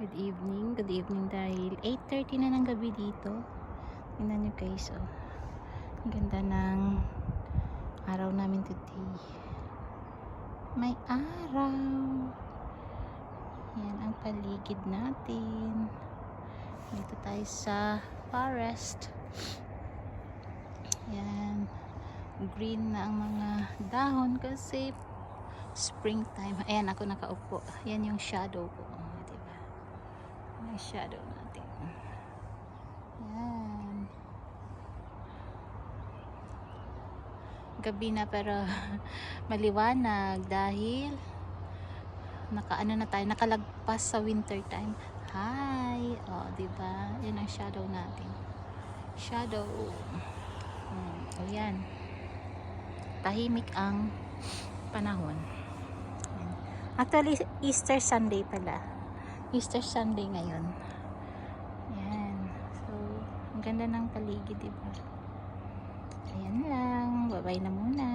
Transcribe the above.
Good evening, good evening dahil 8.30 na ng gabi dito. Tingnan nyo guys, oh. Ang ganda ng araw namin today. May araw. Yan ang paligid natin. Dito tayo sa forest. Yan. Green na ang mga dahon kasi springtime. Ayan, ako nakaupo. Yan yung shadow ko. Shadow natin. Yan. Gabi na pero maliwanag dahil nakaano na tayo, nakalagpas sa winter time. Hi! Oh, diba? Yan ang shadow natin. Shadow. Hmm. O yan. Tahimik ang panahon. Actually, Easter Sunday pala. Easter Sunday ngayon. Yan. So, ang ganda ng paligid, diba? Ayan lang. Bye-bye na muna.